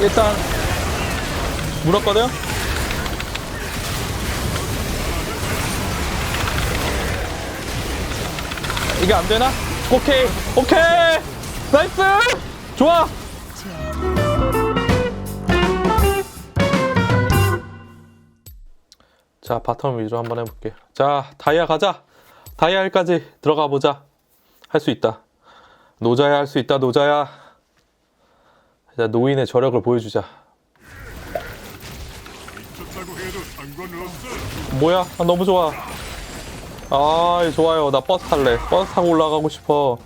일단 물었거든? 이게 안 되나? 오케이, 오케이! 나이스! 좋아! 자, 바텀 위주로 한번 해볼게. 자, 다이아 가자! 다이아 1까지 들어가 보자. 할 수 있다. 노자야 할 수 있다, 노자야. 자, 노인의 저력을 보여주자. 뭐야? 아, 너무 좋아. 아, 좋아요. 나 버스 탈래. 버스 타고 올라가고 싶어.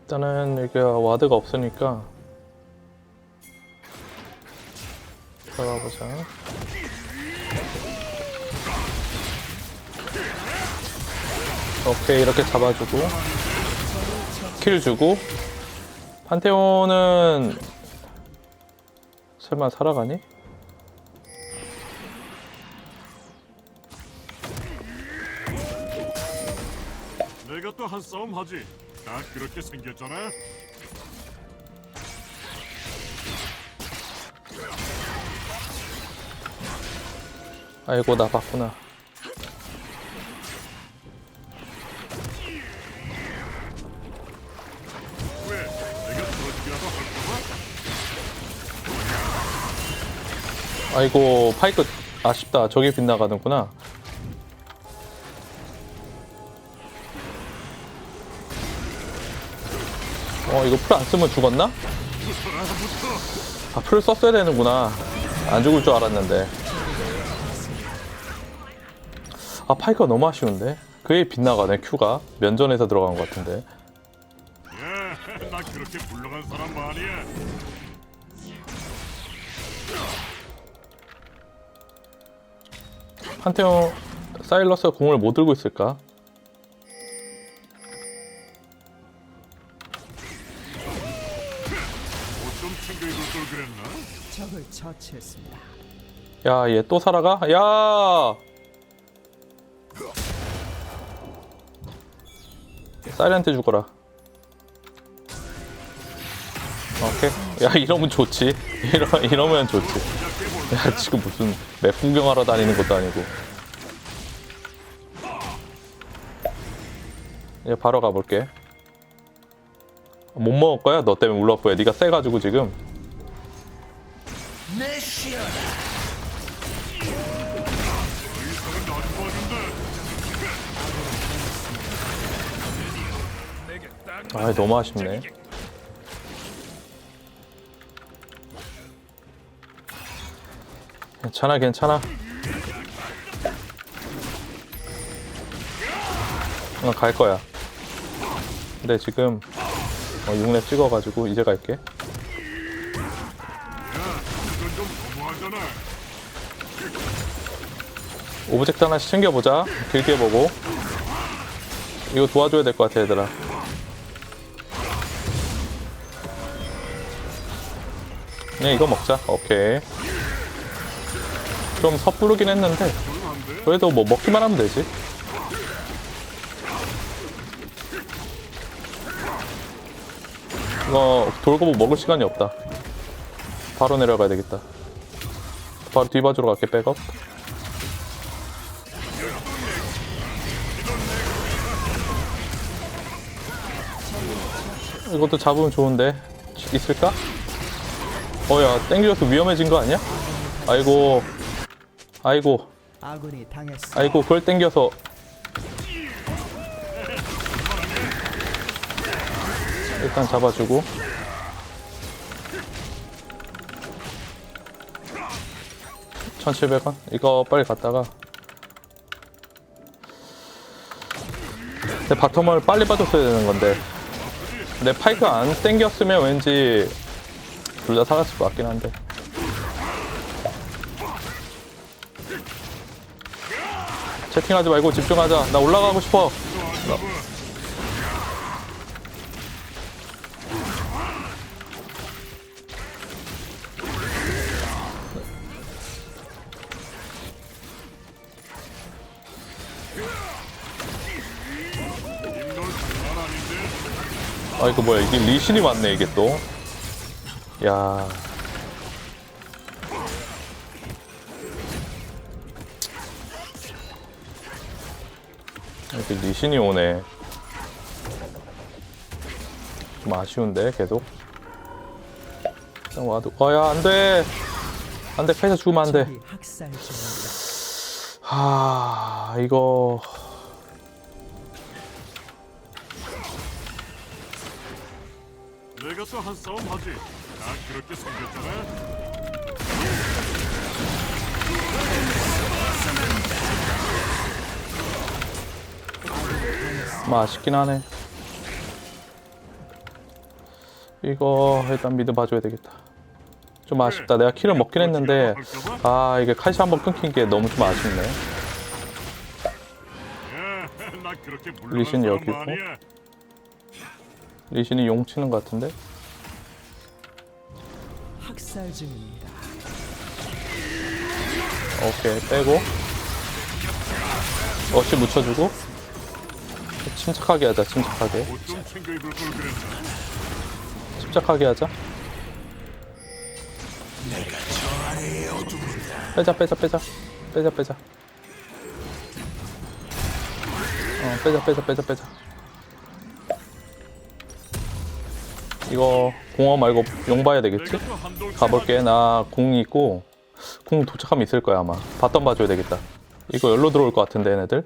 일단은 여기 와드가 없으니까 들어가 보자. 오케이 이렇게 잡아주고 킬 주고 판테온은 설마 살아가니? 내가 또 한 싸움 하지. 다 그렇게 생겼잖아. 아이고 나 봤구나. 아이고 파이크 아쉽다. 저게 빗나가는구나. 어 이거 풀 안 쓰면 죽었나? 아풀 썼어야 되는구나. 안 죽을 줄 알았는데. 아 파이크가 너무 아쉬운데. 그게 빗나가네 큐가 면전에서 들어간 것 같은데. 야, 나 그렇게 불러간 사람 말이야. 판테온 사일러스가 공을 못 들고 있을까? 야, 얘 또 살아가? 야! 사이렌트 죽어라. 오케이. 야, 이러면 좋지. 이러, 이러면 좋지. 야, 지금 무슨 맵 구경하러 다니는 것도 아니고. 이제 바로 가볼게. 못 먹을 거야? 너 때문에 울러프야. 네가 세가지고 지금. 아, 너무 아쉽네. 괜찮아, 괜찮아. 어, 갈 거야. 근데 지금 어, 6렙 찍어가지고 이제 갈게. 오브젝트 하나씩 챙겨보자. 길게 보고. 이거 도와줘야 될 것 같아, 얘들아. 그냥 이거 먹자. 오케이. 좀 섣부르긴 했는데? 그래도 뭐 먹기만 하면 되지. 이거 돌고 뭐 먹을 시간이 없다. 바로 내려가야 되겠다. 바로 뒤바주로 갈게, 백업. 이것도 잡으면 좋은데 있을까? 어야 땡겨서 위험해진 거 아니야? 아이고 아이고. 아군이 당했습니다. 아이고 그걸 땡겨서. 일단 잡아주고. (1700원) 이거 빨리 갔다가. 내 바텀을 빨리 빠졌어야 되는 건데. 내 파이크 안 땡겼으면 왠지 둘 다 살았을 것 같긴 한데 채팅하지 말고 집중하자. 나 올라가고 싶어. 나. 아 이거 뭐야 이게 리신이 맞네 이게 또. 야. 이렇게 리신이 오네. 좀 아쉬운데 계속. 일단 와도 어야 안돼. 안돼 카이사 죽으면 안돼. 하 이거 내가 또 한 싸움 하지. 다 그렇게 생겼잖아. 좀 아쉽긴 하네. 이거 일단 미드 봐줘야 되겠다. 좀 아쉽다. 내가 킬을 먹긴 했는데 아 이게 카이사 한번 끊긴 게 너무 좀 아쉽네. 리신 여기고. 아니야. 리신이 용 치는 것 같은데. 오케이 빼고 어시 묻혀주고 침착하게 하자 침착하게 옷좀 챙겨 입을 걸 그랬나? 침착하게 하자 빼자 빼자 빼자 빼자 빼자 어 빼자 빼자 빼자 빼자 이거 공허 말고 용 봐야 되겠지? 가볼게. 나 궁이 있고 궁 도착하면 있을 거야 아마. 바텀 봐줘야 되겠다. 이거 열로 들어올 것 같은데 얘네들.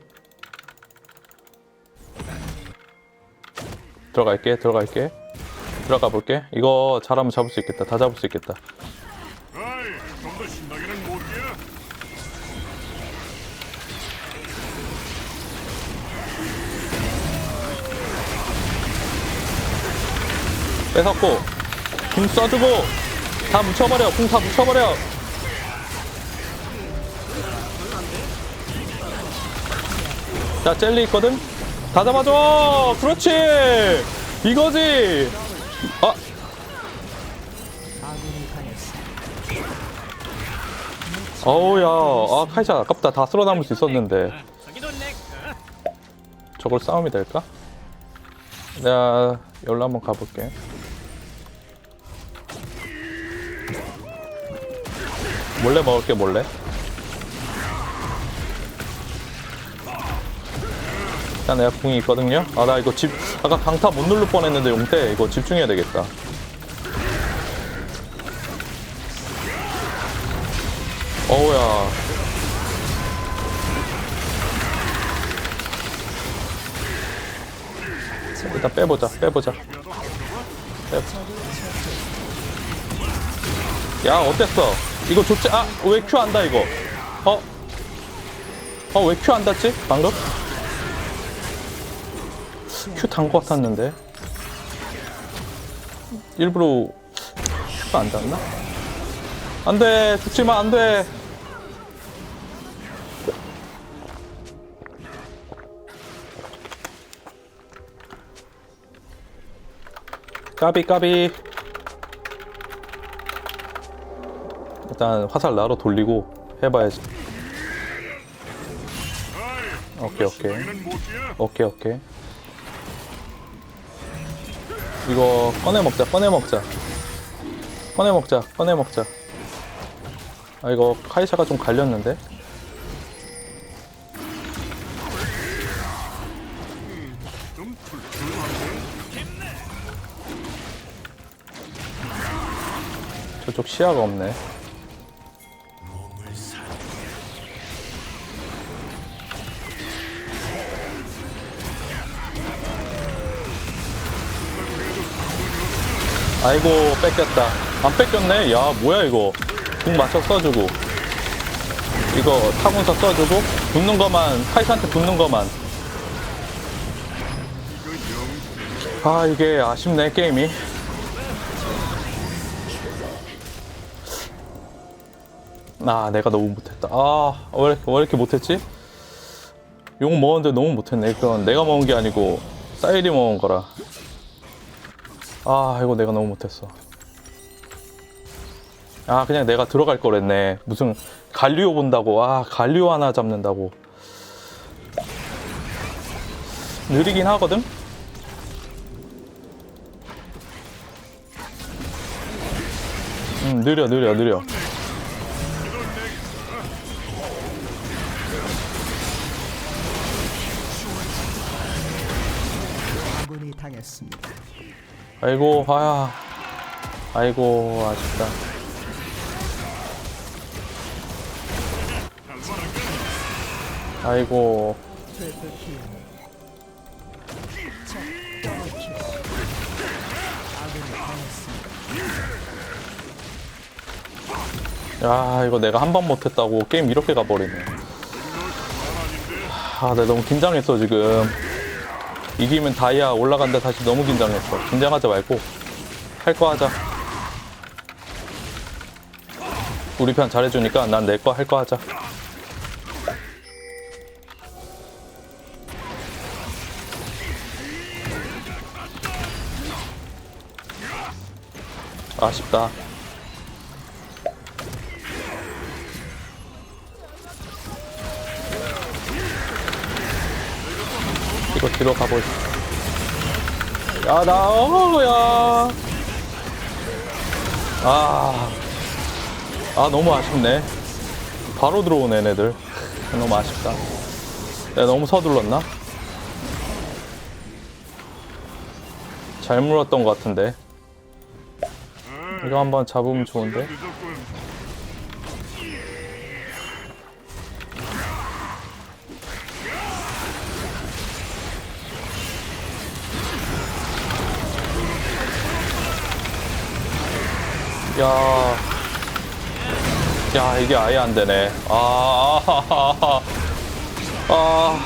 들어갈게. 들어갈게. 들어가 볼게. 이거 잘하면 잡을 수 있겠다. 다 잡을 수 있겠다. 뺏었고 궁 써주고 다 묻혀버려. 궁 다 묻혀버려. 자 젤리 있거든. 다 잡아줘. 그렇지. 이거지. 아. 어우야, 아 카이사 아깝다. 다 쓸어남을 수 있었는데. 저걸 싸움이 될까? 내가 열로 한번 가볼게. 몰래 먹을게 몰래. 일단 궁이 있거든요. 아 나 이거 집 아까 강타 못 누를 뻔했는데 용태 이거 집중해야 되겠다. 어우야. 자, 일단 빼보자, 빼보자. 빼보자. 야, 어땠어? 이거 좋지? 아, 왜 큐 안다, 이거? 어? 어, 왜 큐 안 닿지? 방금? 큐단 것 같았는데. 일부러 큐가 안 닿나? 안 돼, 죽지 마, 안 돼. 까비, 까비. 일단 화살 나로 돌리고 해봐야지. 오케이, 오케이. 오케이, 오케이. 이거 꺼내 먹자, 꺼내 먹자. 꺼내 먹자, 꺼내 먹자. 아, 이거 카이샤가 좀 갈렸는데? 저쪽 시야가 없네. 아이고 뺏겼다. 안 뺏겼네. 야 뭐야 이거. 궁 맞춰 써주고. 이거 타군서 써주고 붙는 거만 카이사한테 붙는 거만. 아 이게 아쉽네 게임이. 아 내가 너무 못했다 아왜 이렇게, 왜 이렇게 못했지? 용 먹었는데 너무 못했네 그건 내가 먹은 게 아니고 사일이 먹은 거라 아 이거 내가 너무 못했어. 아 그냥 내가 들어갈 걸 했네. 무슨 갈리오 본다고. 아 갈리오 하나 잡는다고. 느리긴 하거든? 음 느려 느려 느려. 당했습니다. 아이고, 아야. 아이고, 아쉽다. 아이고. 야, 이거 내가 한 번 못했다고 게임 이렇게 가버리네. 아, 내가 너무 긴장했어, 지금. 이기면 다이아 올라간다 다시 너무 긴장했어. 긴장하지 말고, 할 거 하자. 우리 편 잘해주니까 난 내 거 할 거 하자. 아쉽다. 이거 뒤로 가보자. 야, 나, 어, 야. 아. 아, 너무 아쉽네. 바로 들어오네, 얘네들. 너무 아쉽다. 내가 너무 서둘렀나? 잘 물었던 것 같은데. 이거 한번 잡으면 좋은데. 야. 야, 이게 아예 안 되네. 아, 아, 아, 아.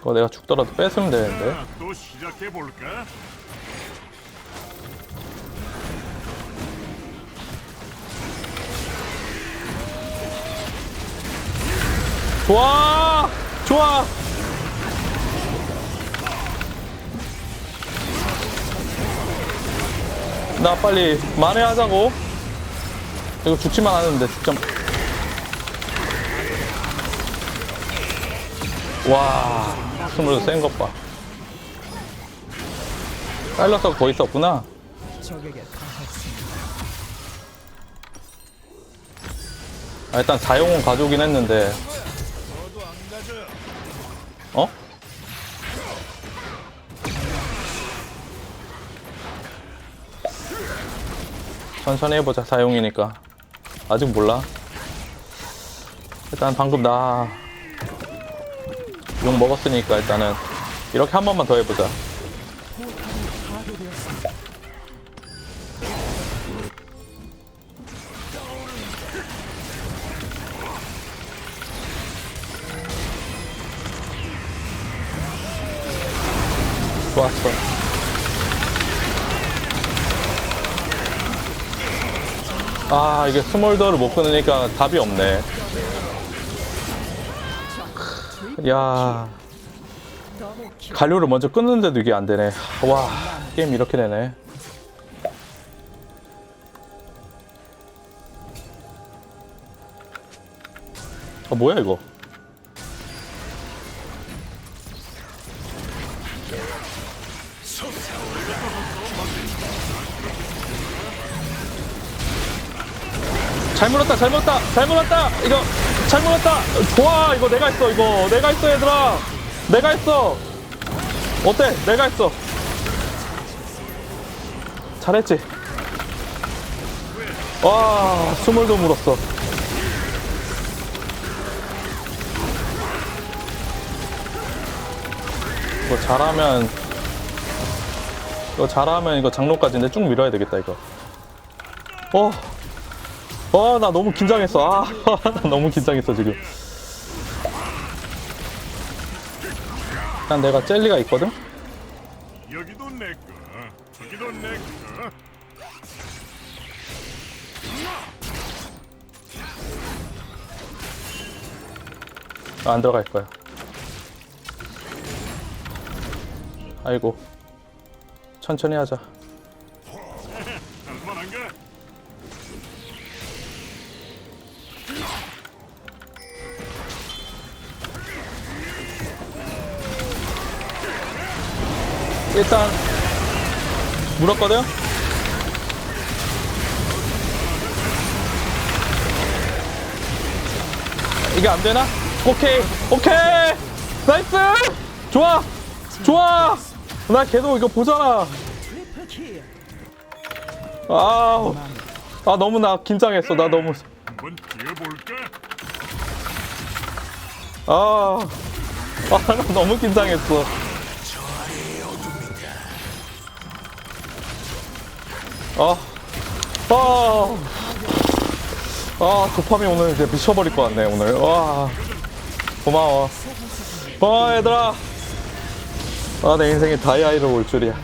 이거 내가 죽더라도 뺐으면 되는데. 자, 또 시작해 볼까? 좋아! 좋아! 나 빨리 만회하자고. 이거 죽지만 돼, 죽점. 와, 스물도 센 것 봐. 사일러스가 거기 있었구나. 적에게 당했습니다. 아, 일단 사용은 가져오긴 했는데. 어? 천천히 해보자, 사용이니까. 아직 몰라. 일단 방금 나, 욕 먹었으니까 일단은, 이렇게 한 번만 더 해보자. 아, 이게 스몰더를 못 끊으니까 답이 없네. 야. 갈료를 먼저 끊는데도 이게 안 되네. 와, 게임 이렇게 되네. 아, 뭐야, 이거? 잘 물었다, 잘 물었다, 잘 물었다! 이거, 잘 물었다! 좋아, 이거 내가 했어, 이거. 내가 했어, 얘들아! 내가 했어! 어때? 내가 했어. 잘했지? 와, 스물도 물었어. 이거 잘하면, 이거 잘하면 이거 장로까지인데 쭉 밀어야 되겠다, 이거. 어, 어, 나 너무 긴장했어. 아, 나 너무 긴장했어, 지금. 일단 내가 젤리가 있거든? 여기도 내 거, 저기도 내 거. 아, 안 들어갈 거야. 아이고. 천천히 하자. 일단 물었거든? 이게 안 되나? 오케이 오케이! 나이스! 좋아! 좋아! 나 계속 이거 보잖아. 아, 아 너무 나 긴장했어. 나 너무. 아아나 너무 긴장했어. 아, 아, 아, 도파민 오늘 이제 미쳐버릴 것 같네, 오늘. 와, 고마워. 고마워, 얘들아. 아, 내 인생에 다이아이로 올 줄이야.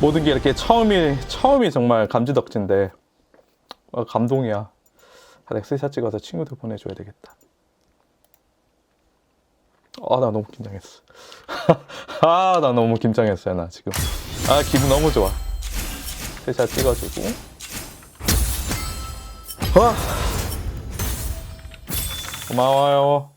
모든 게 이렇게 처음이, 처음이 정말 감지덕진데, 아, 감동이야. 아, 넥스샷 찍어서 친구들 보내줘야 되겠다. 아, 나 너무 긴장했어. 아, 나 너무 긴장했어요, 나 지금. 아, 기분 너무 좋아. 스샷 찍어주고. 와! 고마워요.